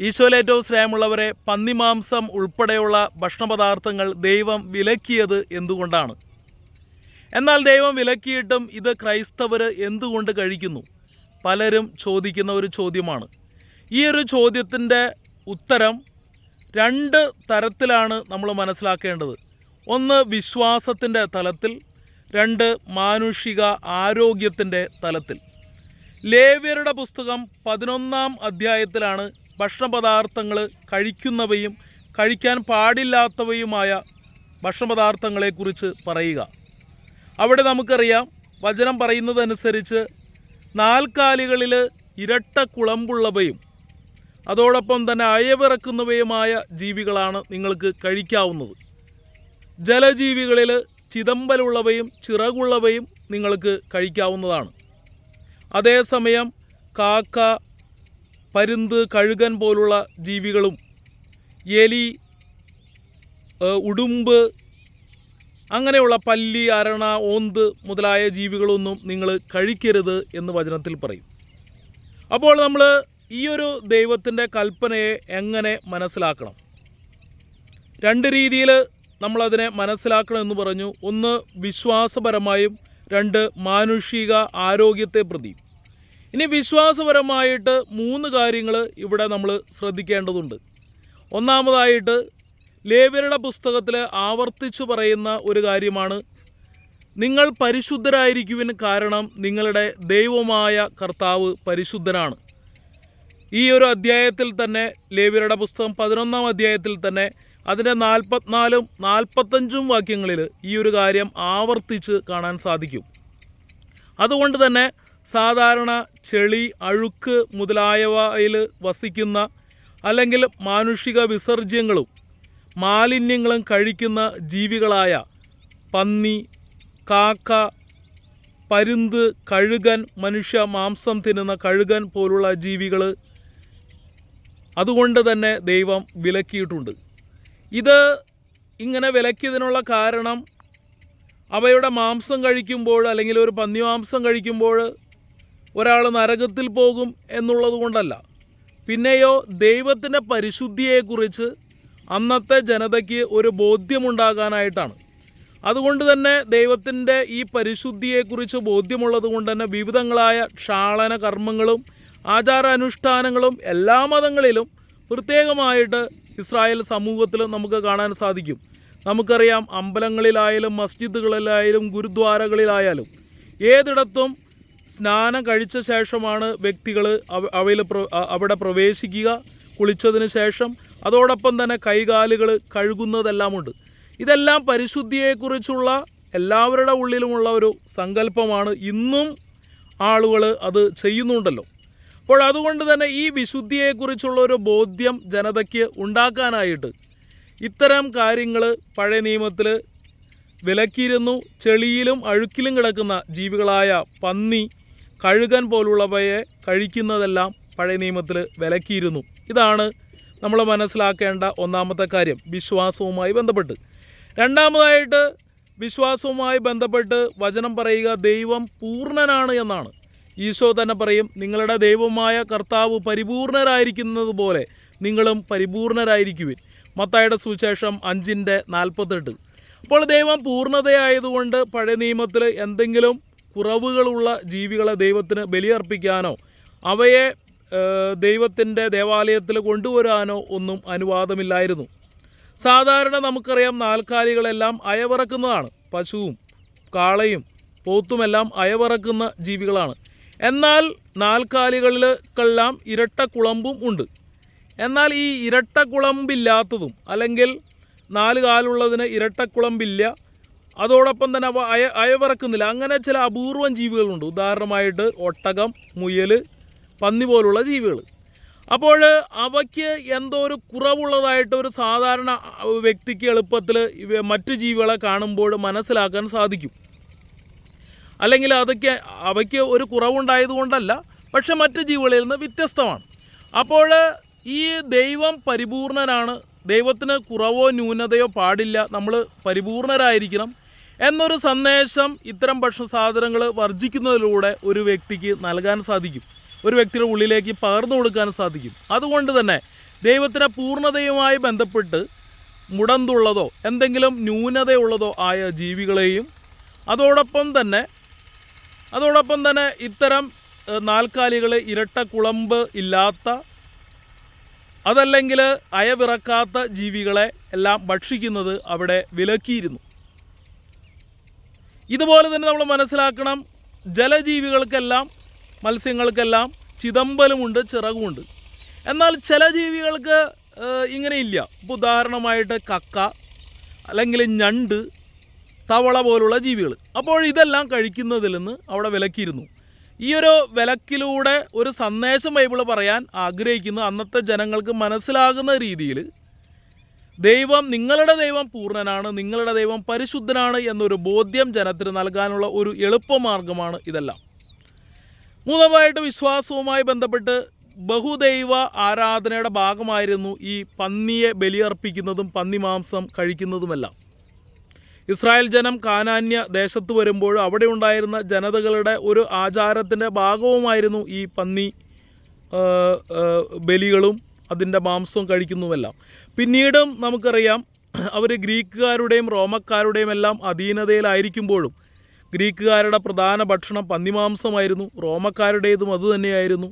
ഈശോയിൽ ഏറ്റവും സ്നേഹമുള്ളവരെ പന്നിമാംസം ഉൾപ്പെടെയുള്ള ഭക്ഷണപദാർത്ഥങ്ങൾ ദൈവം വിലക്കിയത് എന്തുകൊണ്ടാണ്? എന്നാൽ ദൈവം വിലക്കിയിട്ടും ഇത് ക്രൈസ്തവർ എന്തുകൊണ്ട് കഴിക്കുന്നു? പലരും ചോദിക്കുന്ന ഒരു ചോദ്യമാണ്. ഈ ഒരു ചോദ്യത്തിന്റെ ഉത്തരം രണ്ട് തരത്തിലാണ് നമ്മൾ മനസ്സിലാക്കേണ്ടത്. ഒന്ന് വിശ്വാസത്തിന്റെ തലത്തിൽ രണ്ട് മാനുഷിക ആരോഗ്യത്തിന്റെ തലത്തിൽ. ലേവ്യരുടെ പുസ്തകം പതിനൊന്നാം അധ്യായത്തിലാണ് ഭക്ഷണപദാർത്ഥങ്ങൾ കഴിക്കുന്നവയും കഴിക്കാൻ പാടില്ലാത്തവയുമായ ഭക്ഷണപദാർത്ഥങ്ങളെക്കുറിച്ച് പറയുക. അവിടെ നമുക്കറിയാം വചനം പറയുന്നതനുസരിച്ച് നാൽക്കാലികളിൽ ഇരട്ട കുളമ്പുള്ളവയും അതോടൊപ്പം തന്നെ അയവിറക്കുന്നവയുമായ ജീവികളാണ് നിങ്ങൾക്ക് കഴിക്കാവുന്നത്. ജലജീവികളിൽ ചിതമ്പലുള്ളവയും ചിറകുള്ളവയും നിങ്ങൾക്ക് കഴിക്കാവുന്നതാണ്. അതേസമയം കാക്ക പരുന്ത് കഴുകൻ പോലുള്ള ജീവികളും എലി ഉടുമ്പ് അങ്ങനെയുള്ള പല്ലി അരണ ഓന്ത് മുതലായ ജീവികളൊന്നും നിങ്ങൾ കഴിക്കരുത് എന്ന് വചനത്തിൽ പറയും. അപ്പോൾ നമ്മൾ ഈ ഒരു ദൈവത്തിന്റെ കൽപ്പനയെ എങ്ങനെ മനസ്സിലാക്കണം? രണ്ട് രീതിയിൽ നമ്മളതിനെ മനസ്സിലാക്കണം എന്ന് പറഞ്ഞു. ഒന്ന് വിശ്വാസപരമായും രണ്ട് മാനുഷിക ആരോഗ്യത്തെ പ്രതി. ഇനി വിശ്വാസപരമായിട്ട് മൂന്ന് കാര്യങ്ങൾ ഇവിടെ നമ്മൾ ശ്രദ്ധിക്കേണ്ടതുണ്ട്. ഒന്നാമതായിട്ട് ലേവ്യരുടെ പുസ്തകത്തിൽ ആവർത്തിച്ചു പറയുന്ന ഒരു കാര്യമാണ്. നിങ്ങൾ പരിശുദ്ധരായിരിക്കുവിന് കാരണം നിങ്ങളുടെ ദൈവമായ കർത്താവ് പരിശുദ്ധനാണ്. ഈ ഒരു അധ്യായത്തിൽ തന്നെ ലേവ്യരുടെ പുസ്തകം പതിനൊന്നാം അധ്യായത്തിൽ തന്നെ അതിന്റെ നാൽപ്പത്തിനാലും നാൽപ്പത്തഞ്ചും വാക്യങ്ങളിൽ ഈ ഒരു കാര്യം ആവർത്തിച്ച് കാണാൻ സാധിക്കും. അതുകൊണ്ട് തന്നെ സാധാരണ ചെളി അഴുക്ക് മുതലായവയിൽ വസിക്കുന്ന അല്ലെങ്കിൽ മാനുഷിക വിസർജ്യങ്ങളും മാലിന്യങ്ങളും കഴിക്കുന്ന ജീവികളായ പന്നി കാക്ക പരുന്ത് കഴുകൻ മനുഷ്യ മാംസം തിന്നുന്ന കഴുകൻ പോലുള്ള ജീവികൾ അതുകൊണ്ട് തന്നെ ദൈവം വിലക്കിയിട്ടുണ്ട്. ഇത് ഇങ്ങനെ വിലക്കിയതിനുള്ള കാരണം അവയുടെ മാംസം കഴിക്കുമ്പോൾ അല്ലെങ്കിൽ ഒരു പന്നി മാംസം കഴിക്കുമ്പോൾ ഒരാൾ നരകത്തിൽ പോകും എന്നുള്ളത് കൊണ്ടല്ല. പിന്നെയോ ദൈവത്തിന്റെ പരിശുദ്ധിയെക്കുറിച്ച് അന്നത്തെ ജനതയ്ക്ക് ഒരു ബോധ്യമുണ്ടാകാനായിട്ടാണ്. അതുകൊണ്ട് തന്നെ ദൈവത്തിന്റെ ഈ പരിശുദ്ധിയെക്കുറിച്ച് ബോധ്യമുള്ളത് കൊണ്ട് തന്നെ വിവിധങ്ങളായ ക്ഷാളന കർമ്മങ്ങളും ആചാരാനുഷ്ഠാനങ്ങളും എല്ലാ മതങ്ങളിലും പ്രത്യേകമായിട്ട് ഇസ്രായേൽ സമൂഹത്തിൽ നമുക്ക് കാണാൻ സാധിക്കും. നമുക്കറിയാം അമ്പലങ്ങളിലായാലും മസ്ജിദുകളിലായാലും ഗുരുദ്വാരകളിലായാലും ഏതിടത്തും സ്നാനം കഴിച്ച ശേഷമാണ് വ്യക്തികൾ അവയിൽ അവിടെ പ്രവേശിക്കുക കുളിച്ചതിന് ശേഷം അതോടൊപ്പം തന്നെ കൈകാലുകൾ കഴുകുന്നതെല്ലാമുണ്ട്. ഇതെല്ലാം പരിശുദ്ധിയെക്കുറിച്ചുള്ള എല്ലാവരുടെ ഉള്ളിലുമുള്ള ഒരു സങ്കല്പമാണ് ഇന്നും ആളുകൾ അത് ചെയ്യുന്നുണ്ടല്ലോ. അപ്പോൾ അതുകൊണ്ട് തന്നെ ഈ വിശുദ്ധിയെക്കുറിച്ചുള്ള ഒരു ബോധ്യം ജനതയ്ക്ക് ഉണ്ടാക്കാനായിട്ട് ഇത്തരം കാര്യങ്ങൾ പഴയ നിയമത്തിൽ വിലക്കിയിരുന്നു ചെളിയിലും അഴുക്കിലും കിടക്കുന്ന ജീവികളായ പന്നി കഴുകൻ പോലുള്ളവയെ കഴിക്കുന്നതെല്ലാം പഴയ നിയമത്തിൽ വിലക്കിയിരുന്നു. ഇതാണ് നമ്മൾ മനസ്സിലാക്കേണ്ട ഒന്നാമത്തെ കാര്യം. വിശ്വാസവുമായി ബന്ധപ്പെട്ട്. രണ്ടാമതായിട്ട് വിശ്വാസവുമായി ബന്ധപ്പെട്ട് വചനം പറയുക ദൈവം പൂർണനാണ് എന്നാണ്. ഈശോ തന്നെ പറയും നിങ്ങളുടെ ദൈവമായ കർത്താവ് പരിപൂർണരായിരിക്കുന്നത് പോലെ നിങ്ങളും പരിപൂർണരായിരിക്കുവിൻ. മത്തായുടെ സുവിശേഷം അഞ്ചിന്റെ നാൽപ്പത്തെട്ട് അപ്പോൾ ദൈവം പൂർണതയായതുകൊണ്ട് പഴയ നിയമത്തിൽ എന്തെങ്കിലും കുറവുകളുള്ള ജീവികളെ ദൈവത്തിന് ബലിയർപ്പിക്കാനോ അവയെ ദൈവത്തിന്റെ ദേവാലയത്തിൽ കൊണ്ടുവരാനോ ഒന്നും അനുവാദമില്ലായിരുന്നു. സാധാരണ നമുക്കറിയാം നാൽക്കാലികളെല്ലാം അയവിറക്കുന്നതാണ്. പശുവും കാളയും പോത്തുമെല്ലാം അയവിറക്കുന്ന ജീവികളാണ്. എന്നാൽ നാൽക്കാലികൾക്കെല്ലാം ഇരട്ട കുളമ്പും ഉണ്ട്. എന്നാൽ ഈ ഇരട്ട കുളമ്പില്ലാത്തതും അല്ലെങ്കിൽ നാല് കാലുള്ളതിന് ഇരട്ട കുളമ്പില്ല അതോടൊപ്പം തന്നെ അവ അയ അയവിറക്കുന്നില്ല. അങ്ങനെ ചില അപൂർവം ജീവികളുണ്ട്. ഉദാഹരണമായിട്ട് ഒട്ടകം മുയൽ പന്നി പോലുള്ള ജീവികൾ. അപ്പോൾ അവയ്ക്ക് എന്തോ ഒരു കുറവുള്ളതായിട്ട് ഒരു സാധാരണ വ്യക്തിക്ക് എളുപ്പത്തിൽ മറ്റു ജീവികളെ കാണുമ്പോൾ മനസ്സിലാക്കാൻ സാധിക്കും. അല്ലെങ്കിൽ അതൊക്കെ അവയ്ക്ക് ഒരു കുറവുണ്ടായതുകൊണ്ടല്ല പക്ഷെ മറ്റു ജീവികളിൽ നിന്ന് വ്യത്യസ്തമാണ്. അപ്പോൾ ഈ ദൈവം പരിപൂർണനാണ്. ദൈവത്തിന് കുറവോ ന്യൂനതയോ പാടില്ല. നമ്മൾ പരിപൂർണരായിരിക്കണം. എന്നൊരു സന്ദേശം ഇത്തരം ഭക്ഷണ സാധനങ്ങൾ വർജിക്കുന്നതിലൂടെ ഒരു വ്യക്തിക്ക് നൽകാൻ സാധിക്കും. ഒരു വ്യക്തിയുടെ ഉള്ളിലേക്ക് പകർന്നു കൊടുക്കാൻ സാധിക്കും. അതുകൊണ്ട് തന്നെ ദൈവത്തിന്റെ പൂർണതയുമായി ബന്ധപ്പെട്ട് മുടന്തുള്ളതോ എന്തെങ്കിലും ന്യൂനതയുള്ളതോ ആയ ജീവികളെയും അതോടൊപ്പം തന്നെ അതോടൊപ്പം തന്നെ ഇത്തരം നാൽക്കാലികൾ ഇരട്ട കുളമ്പ് ഇല്ലാത്ത അതല്ലെങ്കിൽ അയവിറക്കാത്ത ജീവികളെ എല്ലാം ഭക്ഷിക്കുന്നത് അവിടെ വിലക്കിയിരുന്നു. ഇതുപോലെ തന്നെ നമ്മൾ മനസ്സിലാക്കണം. ജലജീവികൾക്കെല്ലാം മത്സ്യങ്ങൾക്കെല്ലാം ചിതമ്പലുമുണ്ട് ചിറകുമുണ്ട്. എന്നാൽ ചില ജീവികൾക്ക് ഇങ്ങനെയില്ല. ഇപ്പോൾ ഉദാഹരണമായിട്ട് കക്ക അല്ലെങ്കിൽ ഞണ്ട് തവള പോലുള്ള ജീവികൾ. അപ്പോൾ ഇതെല്ലാം കഴിക്കുന്നതിൽ നിന്ന് അവിടെ വിലക്കിയിരുന്നു. ഈ ഒരു വിലക്കിലൂടെ ഒരു സന്ദേശം ബൈബിൾ പറയാൻ ആഗ്രഹിക്കുന്നു. അന്നത്തെ ജനങ്ങൾക്ക് മനസ്സിലാകുന്ന രീതിയിൽ ദൈവം നിങ്ങളുടെ ദൈവം പൂർണനാണ് നിങ്ങളുടെ ദൈവം പരിശുദ്ധനാണ് എന്നൊരു ബോധ്യം ജനത്തിന് നൽകാനുള്ള ഒരു എളുപ്പമാർഗമാണ് ഇതെല്ലാം. മൂന്നാമതായിട്ട് വിശ്വാസവുമായി ബന്ധപ്പെട്ട് ബഹുദൈവ ആരാധനയുടെ ഭാഗമായിരുന്നു ഈ പന്നിയെ ബലിയർപ്പിക്കുന്നതും പന്നി മാംസം കഴിക്കുന്നതുമെല്ലാം. ഇസ്രായേൽ ജനം കാനാന്യ ദേശത്ത് വരുമ്പോൾ അവിടെ ഉണ്ടായിരുന്ന ജനതകളുടെ ഒരു ആചാരത്തിന്റെ ഭാഗവുമായിരുന്നു ഈ പന്നി ബലികളും അതിന്റെ മാംസവും കഴിക്കുന്നുമെല്ലാം. പിന്നീടും നമുക്കറിയാം അവർ ഗ്രീക്കുകാരുടെയും റോമക്കാരുടെയും എല്ലാം അധീനതയിലായിരിക്കുമ്പോഴും ഗ്രീക്കുകാരുടെ പ്രധാന ഭക്ഷണം പന്നിമാംസമായിരുന്നു റോമക്കാരുടേതും അതുതന്നെയായിരുന്നു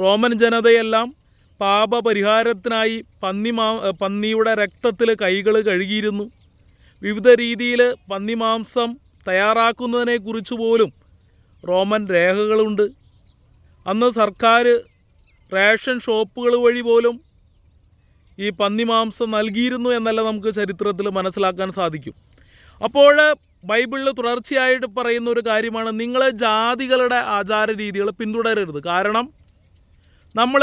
റോമൻ ജനതയെല്ലാം പാപപരിഹാരത്തിനായി പന്നി മാ പന്നിയുടെ രക്തത്തിൽ കൈകൾ കഴുകിയിരുന്നു. വിവിധ രീതിയിൽ പന്നിമാംസം തയ്യാറാക്കുന്നതിനെക്കുറിച്ച് പോലും റോമൻ രേഖകളുണ്ട്. അന്ന് സർക്കാർ റേഷൻ ഷോപ്പുകൾ വഴി പോലും ഈ പന്നിമാംസം നൽകിയിരുന്നു എന്നല്ല നമുക്ക് ചരിത്രത്തിൽ മനസ്സിലാക്കാൻ സാധിക്കും. അപ്പോൾ ബൈബിളിൽ തുടർച്ചയായിട്ട് പറയുന്ന ഒരു കാര്യമാണ് നിങ്ങൾ ജാതികളുടെ ആചാര രീതികൾ പിന്തുടരരുത്. കാരണം നമ്മൾ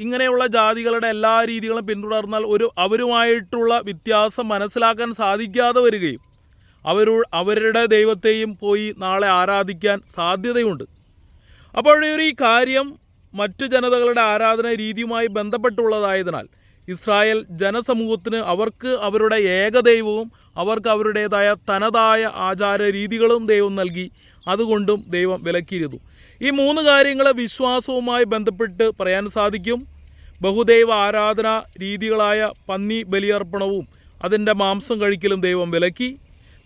ഇങ്ങനെയുള്ള ജാതികളുടെ എല്ലാ രീതികളും പിന്തുടർന്നാൽ ഒരു അവരുമായിട്ടുള്ള വ്യത്യാസം മനസ്സിലാക്കാൻ സാധിക്കാതെ വരികയും അവരു അവരുടെ ദൈവത്തെയും പോയി നാളെ ആരാധിക്കാൻ സാധ്യതയുണ്ട്. അപ്പോഴൊരു ഈ കാര്യം മറ്റു ജനതകളുടെ ആരാധന രീതിയുമായി ബന്ധപ്പെട്ടുള്ളതായതിനാൽ ഇസ്രായേൽ ജനസമൂഹത്തിന് അവർക്ക് അവരുടെ ഏകദൈവവും അവർക്ക് അവരുടേതായ തനതായ ആചാര രീതികളും ദൈവം നൽകി. അതുകൊണ്ടും ദൈവം വിലക്കിയിരുന്നു. ഈ മൂന്ന് കാര്യങ്ങളെ വിശ്വാസവുമായി ബന്ധപ്പെട്ട് പറയാൻ സാധിക്കും. ബഹുദൈവ ആരാധന രീതികളായ പന്നി ബലിയർപ്പണവും അതിന്റെ മാംസം കഴിക്കലും ദൈവം വിലക്കി.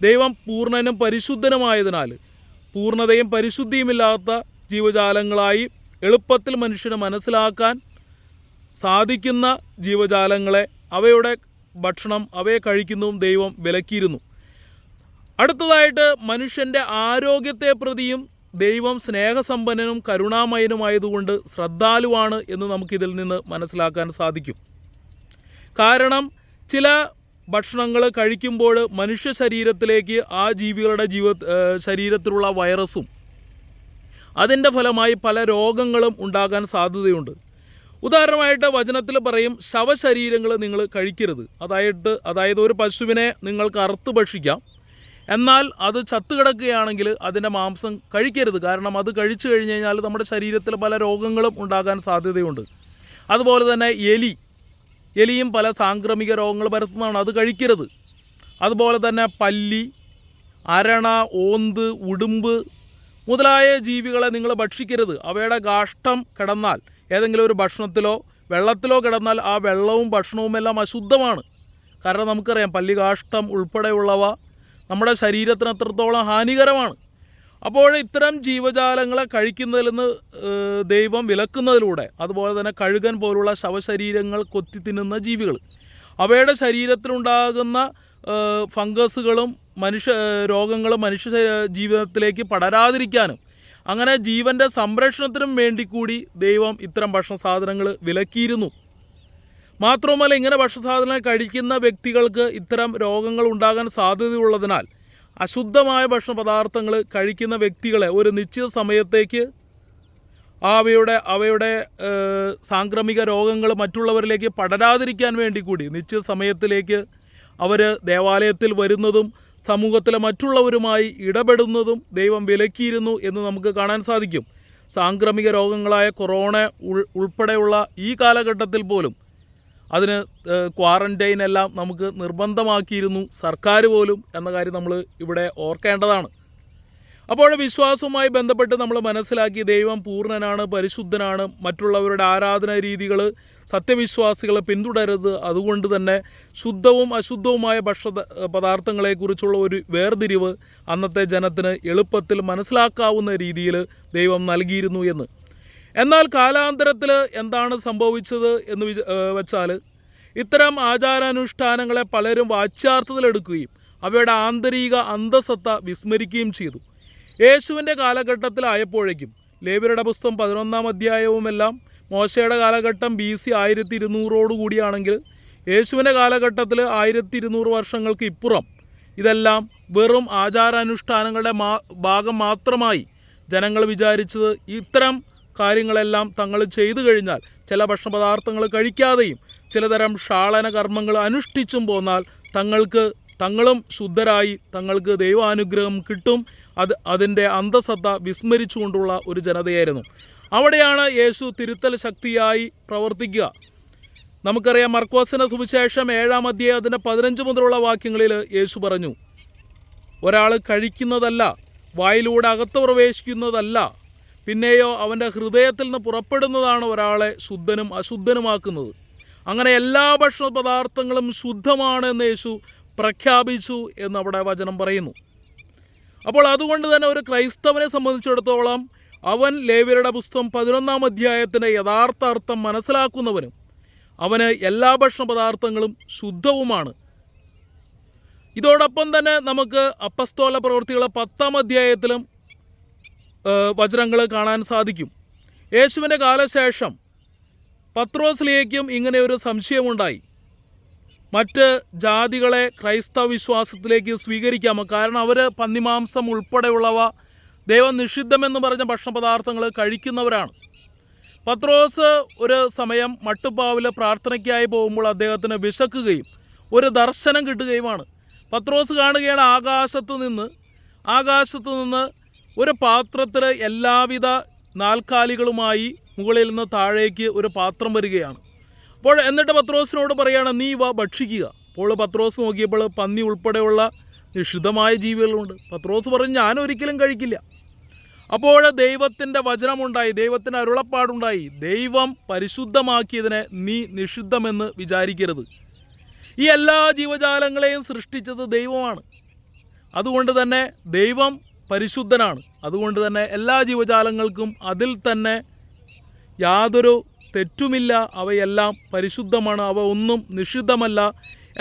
ദൈവം പൂർണനും പരിശുദ്ധനുമായതിനാൽ പൂർണതയും പരിശുദ്ധിയുമില്ലാത്ത ജീവജാലങ്ങളായി എളുപ്പത്തിൽ മനുഷ്യന് മനസ്സിലാക്കാൻ സാധിക്കുന്ന ജീവജാലങ്ങളെ അവയുടെ ഭക്ഷണം അവയെ കഴിക്കുന്നതും ദൈവം വിലക്കിയിരുന്നു. അടുത്തതായിട്ട് മനുഷ്യന്റെ ആരോഗ്യത്തെ പ്രതിയും ദൈവം സ്നേഹസമ്പന്നനും കരുണാമയനുമായതുകൊണ്ട് ശ്രദ്ധാലുവാണ് എന്ന് നമുക്കിതിൽ നിന്ന് മനസ്സിലാക്കാൻ സാധിക്കും. കാരണം ചില ഭക്ഷണങ്ങൾ കഴിക്കുമ്പോൾ മനുഷ്യ ശരീരത്തിലേക്ക് ആ ജീവികളുടെ ജീവ ശരീരത്തിലുള്ള വൈറസും അതിന്റെ ഫലമായി പല രോഗങ്ങളും ഉണ്ടാകാൻ സാധ്യതയുണ്ട്. ഉദാഹരണമായിട്ട് വചനത്തിൽ പറയും ശവശരീരങ്ങൾ നിങ്ങൾ കഴിക്കരുത്. അതായിട്ട് അതായത് ഒരു പശുവിനെ നിങ്ങൾക്ക് അറുത്ത് ഭക്ഷിക്കാം. എന്നാൽ അത് ചത്തുകിടക്കുകയാണെങ്കിൽ അതിന്റെ മാംസം കഴിക്കരുത്. കാരണം അത് കഴിച്ചു കഴിഞ്ഞ് കഴിഞ്ഞാൽ നമ്മുടെ ശരീരത്തിൽ പല രോഗങ്ങളും ഉണ്ടാകാൻ സാധ്യതയുണ്ട്. അതുപോലെ തന്നെ എലി. എലിയും പല സാംക്രമിക രോഗങ്ങൾ പരത്തുന്നതാണ്. അത് കഴിക്കരുത്. അതുപോലെ തന്നെ പല്ലി അരണ ഓന്ത് ഉടുമ്പ് മുതലായ ജീവികളെ നിങ്ങൾ ഭക്ഷിക്കരുത്. അവയുടെ കാഷ്ടം കിടന്നാൽ ഏതെങ്കിലും ഒരു ഭക്ഷണത്തിലോ വെള്ളത്തിലോ കിടന്നാൽ ആ വെള്ളവും ഭക്ഷണവും എല്ലാം അശുദ്ധമാണ്. കാരണം നമുക്കറിയാം പല്ലി കാഷ്ടം ഉൾപ്പെടെയുള്ളവ നമ്മുടെ ശരീരത്തിന് അത്രത്തോളം ഹാനികരമാണ്. അപ്പോൾ ഇത്തരം ജീവജാലങ്ങളെ കഴിക്കുന്നതിൽ നിന്ന് ദൈവം വിലക്കുന്നതിലൂടെ അതുപോലെ തന്നെ കഴുകൻ പോലുള്ള ശവശരീരങ്ങൾ കൊത്തി തിന്നുന്ന ജീവികൾ അവയുടെ ശരീരത്തിലുണ്ടാകുന്ന ഫംഗസുകളും മനുഷ്യ രോഗങ്ങളും മനുഷ്യ ജീവിതത്തിലേക്ക് പടരാതിരിക്കാനും അങ്ങനെ ജീവന്റെ സംരക്ഷണത്തിനും വേണ്ടി കൂടി ദൈവം ഇത്തരം ഭക്ഷണ സാധനങ്ങൾ വിലക്കിയിരുന്നു. മാത്രവുമല്ല ഇങ്ങനെ ഭക്ഷ്യസാധനങ്ങൾ കഴിക്കുന്ന വ്യക്തികൾക്ക് ഇത്തരം രോഗങ്ങൾ ഉണ്ടാകാൻ സാധ്യതയുള്ളതിനാൽ അശുദ്ധമായ ഭക്ഷണ പദാർത്ഥങ്ങൾ കഴിക്കുന്ന വ്യക്തികളെ ഒരു നിശ്ചിത സമയത്തേക്ക് അവയുടെ അവയുടെ സാംക്രമിക രോഗങ്ങൾ മറ്റുള്ളവരിലേക്ക് പടരാതിരിക്കാൻ വേണ്ടി കൂടി നിശ്ചിത സമയത്തിലേക്ക് അവർ ദേവാലയത്തിൽ വരുന്നതും സമൂഹത്തിലെ മറ്റുള്ളവരുമായി ഇടപെടുന്നതും ദൈവം വിലക്കിയിരുന്നു എന്ന് നമുക്ക് കാണാൻ സാധിക്കും. സാംക്രമിക രോഗങ്ങളായ കൊറോണ ഉൾ ഉൾപ്പെടെയുള്ള ഈ കാലഘട്ടത്തിൽ പോലും അതിന് ക്വാറന്റൈൻ എല്ലാം നമുക്ക് നിർബന്ധമാക്കിയിരുന്നു സർക്കാർ പോലും എന്ന കാര്യം നമ്മൾ ഇവിടെ ഓർക്കേണ്ടതാണ്. അപ്പോൾ വിശ്വാസവുമായി ബന്ധപ്പെട്ട് നമ്മൾ മനസ്സിലാക്കി ദൈവം പൂർണനാണ് പരിശുദ്ധനാണ്. മറ്റുള്ളവരുടെ ആരാധനാ രീതികൾ സത്യവിശ്വാസികളെ പിന്തുടരുത് അതുകൊണ്ട് തന്നെ ശുദ്ധവും അശുദ്ധവുമായ ഭക്ഷ പദാർത്ഥങ്ങളെക്കുറിച്ചുള്ള ഒരു വേർതിരിവ് അന്നത്തെ ജനത്തിന് എളുപ്പത്തിൽ മനസ്സിലാക്കാവുന്ന രീതിയിൽ ദൈവം നൽകിയിരുന്നു എന്ന്. എന്നാൽ കാലാന്തരത്തിൽ എന്താണ് സംഭവിച്ചത് എന്ന് വിച വെച്ചാൽ ഇത്തരം ആചാരാനുഷ്ഠാനങ്ങളെ പലരും വാച്യാർത്ഥത്തിലെടുക്കുകയും അവയുടെ ആന്തരിക അന്തസത്ത വിസ്മരിക്കുകയും ചെയ്തു. യേശുവിന്റെ കാലഘട്ടത്തിലായപ്പോഴേക്കും ലേബിയുടെ പുസ്തകം പതിനൊന്നാം അധ്യായവുമെല്ലാം മോശയുടെ കാലഘട്ടം ബി സി ആയിരത്തി ഇരുന്നൂറോടുകൂടിയാണെങ്കിൽ യേശുവിന്റെ കാലഘട്ടത്തിൽ ആയിരത്തി ഇരുന്നൂറ് വർഷങ്ങൾക്ക് ഇപ്പുറം ഇതെല്ലാം വെറും ആചാരാനുഷ്ഠാനങ്ങളുടെ മാ ഭാഗം മാത്രമായി ജനങ്ങൾ വിചാരിച്ചത് ഇത്തരം കാര്യങ്ങളെല്ലാം തങ്ങൾ ചെയ്തു കഴിഞ്ഞാൽ ചില ഭക്ഷണപദാർത്ഥങ്ങൾ കഴിക്കാതെയും ചിലതരം ഷാളന കർമ്മങ്ങൾ അനുഷ്ഠിച്ചും പോന്നാൽ തങ്ങൾക്ക് തങ്ങളും ശുദ്ധരായി തങ്ങൾക്ക് ദൈവാനുഗ്രഹം കിട്ടും. അത് അതിന്റെ അന്തസത്ത വിസ്മരിച്ചുകൊണ്ടുള്ള ഒരു ജനതയായിരുന്നു. അവിടെയാണ് യേശു തിരുത്തൽ ശക്തിയായി പ്രവർത്തിക്കുക. നമുക്കറിയാം മർക്കോസിന്റെ സുവിശേഷം ഏഴാം അധ്യായം അതിന്റെ പതിനഞ്ച് മുതലുള്ള വാക്യങ്ങളിൽ യേശു പറഞ്ഞു ഒരാൾ കഴിക്കുന്നതല്ല വായിലൂടെ അകത്ത് പ്രവേശിക്കുന്നതല്ല പിന്നെയോ അവന്റെ ഹൃദയത്തിൽ നിന്ന് പുറപ്പെടുന്നതാണ് ഒരാളെ ശുദ്ധനും അശുദ്ധനുമാക്കുന്നത്. അങ്ങനെ എല്ലാ ഭക്ഷണ പദാർത്ഥങ്ങളും ശുദ്ധമാണ് എന്ന് യേശു പ്രഖ്യാപിച്ചു എന്ന് അവിടെ വചനം പറയുന്നു. അപ്പോൾ അതുകൊണ്ട് തന്നെ ഒരു ക്രൈസ്തവനെ സംബന്ധിച്ചിടത്തോളം അവൻ ലേവ്യരുടെ പുസ്തകം പതിനൊന്നാം അധ്യായത്തിന്റെ യഥാർത്ഥ അർത്ഥം മനസ്സിലാക്കുന്നവനും അവന് എല്ലാ ഭക്ഷണ പദാർത്ഥങ്ങളും ശുദ്ധവുമാണ്. ഇതോടൊപ്പം തന്നെ നമുക്ക് അപ്പസ്തോല പ്രവൃത്തികളെ പത്താം അധ്യായത്തിലും വചനങ്ങൾ കാണാൻ സാധിക്കും. യേശുവിന്റെ കാലശേഷം പത്രോസിലേക്കും ഇങ്ങനെ ഒരു സംശയമുണ്ടായി. മറ്റ് ജാതികളെ ക്രൈസ്തവ വിശ്വാസത്തിലേക്ക് സ്വീകരിക്കാമോ? കാരണം അവർ പന്നിമാംസം ഉൾപ്പെടെയുള്ളവ ദൈവം നിഷിദ്ധമെന്ന് പറഞ്ഞ ഭക്ഷണപദാർത്ഥങ്ങൾ കഴിക്കുന്നവരാണ്. പത്രോസ് ഒരു സമയം മട്ടുപ്പാവിൽ പ്രാർത്ഥനയ്ക്കായി പോകുമ്പോൾ അദ്ദേഹത്തിന് വിശക്കുകയും ഒരു ദർശനം കിട്ടുകയുമാണ്. പത്രോസ് കാണുകയാണ് ആകാശത്ത് നിന്ന്. ആകാശത്ത് നിന്ന് ഒരു പാത്രത്തിൽ എല്ലാവിധ നാൽക്കാലികളുമായി മുകളിൽ നിന്ന് താഴേക്ക് ഒരു പാത്രം വരികയാണ്. അപ്പോൾ എന്നിട്ട് പത്രോസിനോട് പറയുകയാണ് നീ വാ ഭക്ഷിക്കുക. അപ്പോൾ പത്രോസ് നോക്കിയപ്പോൾ പന്നി ഉൾപ്പെടെയുള്ള നിഷിദ്ധമായ ജീവികളുണ്ട്. പത്രോസ് പറഞ്ഞു ഞാൻ ഒരിക്കലും കഴിക്കില്ല. അപ്പോൾ ദൈവത്തിന്റെ വചനമുണ്ടായി ദൈവത്തിന്റെ അരുളപ്പാടുണ്ടായി. ദൈവം പരിശുദ്ധമാക്കിയതിനെ നീ നിഷിദ്ധമെന്ന് വിചാരിക്കരുത്. ഈ എല്ലാ ജീവജാലങ്ങളെയും സൃഷ്ടിച്ചത് ദൈവമാണ്. അതുകൊണ്ട് തന്നെ ദൈവം പരിശുദ്ധനാണ്. അതുകൊണ്ട് തന്നെ എല്ലാ ജീവജാലങ്ങൾക്കും അതിൽ തന്നെ യാതൊരു തെറ്റുമില്ല അവയെല്ലാം പരിശുദ്ധമാണ് അവ ഒന്നും നിഷിദ്ധമല്ല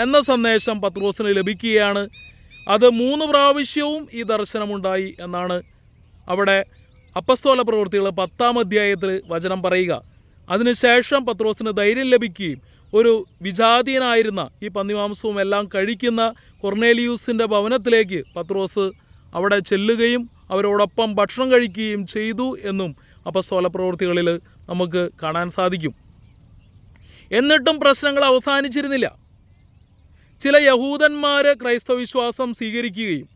എന്ന സന്ദേശം പത്രോസിന് ലഭിക്കുകയാണ്. അത് മൂന്ന് പ്രാവശ്യവും ഈ ദർശനമുണ്ടായി എന്നാണ് അവിടെ അപ്പസ്തോല പ്രവൃത്തികൾ പത്താം അധ്യായത്തിൽ വചനം പറയുക. അതിനുശേഷം പത്രോസിന് ധൈര്യം ലഭിക്കുകയും ഒരു വിജാതീയനായിരുന്ന ഈ പന്നിമാംസവും എല്ലാം കഴിക്കുന്ന കൊർണേലിയൂസിന്റെ ഭവനത്തിലേക്ക് പത്രോസ് അവിടെ ചെല്ലുകയും അവരോടൊപ്പം ഭക്ഷണം കഴിക്കുകയും ചെയ്തു എന്നും അപ്പസ്തോല പ്രവൃത്തികളിൽ നമുക്ക് കാണാൻ സാധിക്കും. എന്നിട്ടും പ്രശ്നങ്ങൾ അവസാനിച്ചിരുന്നില്ല. ചില യഹൂദന്മാർ ക്രൈസ്തവ വിശ്വാസം സ്വീകരിക്കുകയും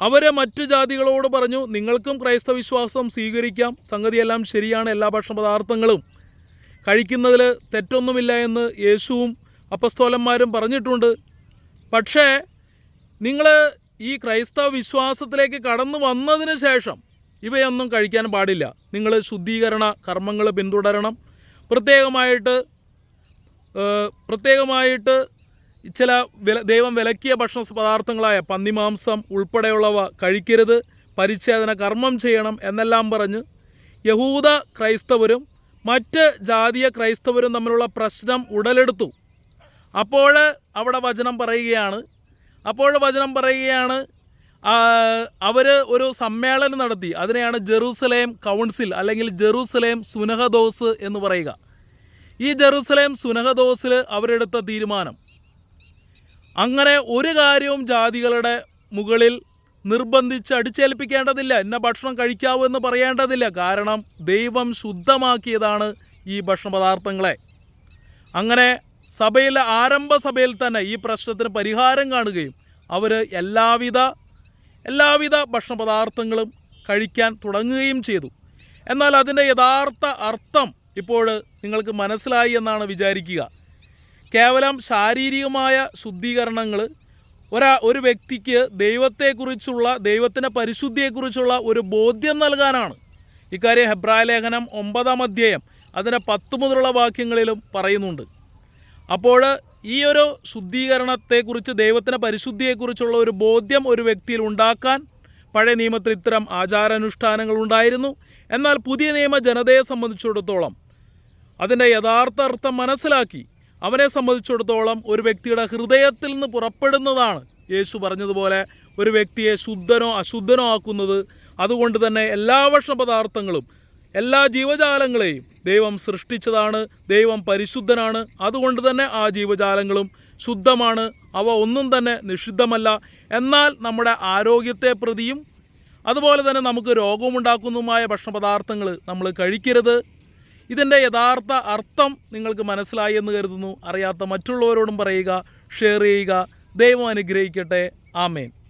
അവരെ മറ്റു ജാതികളോട് പറഞ്ഞു നിങ്ങൾക്കും ക്രൈസ്തവ വിശ്വാസം സ്വീകരിക്കാം. സംഗതിയെല്ലാം ശരിയാണ്. എല്ലാ ഭക്ഷണപദാർത്ഥങ്ങളും കഴിക്കുന്നതിൽ തെറ്റൊന്നുമില്ല എന്ന് യേശുവും അപ്പസ്തോലന്മാരും പറഞ്ഞിട്ടുണ്ട്. പക്ഷേ നിങ്ങൾ ഈ ക്രൈസ്തവ വിശ്വാസത്തിലേക്ക് കടന്നു വന്നതിന് ശേഷം ഇവയൊന്നും കഴിക്കാൻ പാടില്ല. നിങ്ങൾ ശുദ്ധീകരണ കർമ്മങ്ങൾ പിന്തുടരണം. പ്രത്യേകമായിട്ട് പ്രത്യേകമായിട്ട് ചില വില ദൈവം വിലക്കിയ ഭക്ഷണ പദാർത്ഥങ്ങളായ പന്നിമാംസം ഉൾപ്പെടെയുള്ളവ കഴിക്കരുത്. പരിച്ഛേദന കർമ്മം ചെയ്യണം എന്നെല്ലാം പറഞ്ഞ് യഹൂദ ക്രൈസ്തവരും മറ്റ് ജാതീയ ക്രൈസ്തവരും തമ്മിലുള്ള പ്രശ്നം ഉടലെടുത്തു. അപ്പോൾ അവിടെ വചനം പറയുകയാണ്. അപ്പോൾ വചനം പറയുകയാണ് അവർ ഒരു സമ്മേളനം നടത്തി. അതിനെയാണ് ജെറൂസലേം കൗൺസിൽ അല്ലെങ്കിൽ ജെറൂസലേം സുനഹദോസ് എന്ന് പറയുക. ഈ ജെറൂസലേം സുനഹദോസിൽ അവരെടുത്ത തീരുമാനം. അങ്ങനെ ഒരു കാര്യവും ജാതികളുടെ മുകളിൽ നിർബന്ധിച്ച് അടിച്ചേൽപ്പിക്കേണ്ടതില്ല. ഇന്ന ഭക്ഷണം കഴിക്കാവൂ എന്ന് പറയേണ്ടതില്ല. കാരണം ദൈവം ശുദ്ധമാക്കിയതാണ് ഈ ഭക്ഷണ പദാർത്ഥങ്ങളെ അങ്ങനെ സഭയിലെ ആരംഭ സഭയിൽ തന്നെ ഈ പ്രശ്നത്തിന് പരിഹാരം കാണുകയും അവർ എല്ലാവിധ എല്ലാവിധ ഭക്ഷണ പദാർത്ഥങ്ങളും കഴിക്കാൻ തുടങ്ങുകയും ചെയ്തു. എന്നാൽ അതിന്റെ യഥാർത്ഥ അർത്ഥം ഇപ്പോൾ നിങ്ങൾക്ക് മനസ്സിലായി എന്നാണ് വിചാരിക്കുക. കേവലം ശാരീരികമായ ശുദ്ധീകരണങ്ങൾ ഒരാ ഒരു വ്യക്തിക്ക് ദൈവത്തെക്കുറിച്ചുള്ള ദൈവത്തിന്റെ പരിശുദ്ധിയെക്കുറിച്ചുള്ള ഒരു ബോധ്യം നൽകാനാണ്. ഇക്കാര്യം ഹെബ്രായ ലേഖനം ഒമ്പതാം അധ്യായം അതിന്റെ പത്ത് മുതലുള്ള വാക്യങ്ങളിലും പറയുന്നുണ്ട്. അപ്പോൾ ഈ ഒരു ശുദ്ധീകരണത്തെക്കുറിച്ച് ദൈവത്തിന്റെ പരിശുദ്ധിയെക്കുറിച്ചുള്ള ഒരു ബോധ്യം ഒരു വ്യക്തിയിൽ ഉണ്ടാക്കാൻ പഴയ നിയമത്തിൽ ഇത്തരം ആചാരാനുഷ്ഠാനങ്ങൾ ഉണ്ടായിരുന്നു. എന്നാൽ പുതിയ നിയമ ജനതയെ സംബന്ധിച്ചിടത്തോളം അതിന്റെ യഥാർത്ഥ അർത്ഥം മനസ്സിലാക്കി അവനെ സംബന്ധിച്ചിടത്തോളം ഒരു വ്യക്തിയുടെ ഹൃദയത്തിൽ നിന്ന് പുറപ്പെടുന്നതാണ് യേശു പറഞ്ഞതുപോലെ ഒരു വ്യക്തിയെ ശുദ്ധനോ അശുദ്ധനോ ആക്കുന്നത്. അതുകൊണ്ട് തന്നെ എല്ലാ ഭക്ഷണപദാർത്ഥങ്ങളും എല്ലാ ജീവജാലങ്ങളെയും ദൈവം സൃഷ്ടിച്ചതാണ് ദൈവം പരിശുദ്ധനാണ്. അതുകൊണ്ട് തന്നെ ആ ജീവജാലങ്ങളും ശുദ്ധമാണ് അവ ഒന്നും തന്നെ നിഷിദ്ധമല്ല. എന്നാൽ നമ്മുടെ ആരോഗ്യത്തെ പ്രതിയും അതുപോലെ തന്നെ നമുക്ക് രോഗമുണ്ടാക്കുന്നതുമായ ഭക്ഷണപദാർത്ഥങ്ങൾ നമ്മൾ കഴിക്കരുത്. ഇതിന്റെ യഥാർത്ഥ അർത്ഥം നിങ്ങൾക്ക് മനസ്സിലായി എന്ന് കരുതുന്നു. അറിയാത്ത മറ്റുള്ളവരോടും പറയുക ഷെയർ ചെയ്യുക. ദൈവം അനുഗ്രഹിക്കട്ടെ. ആമേൻ.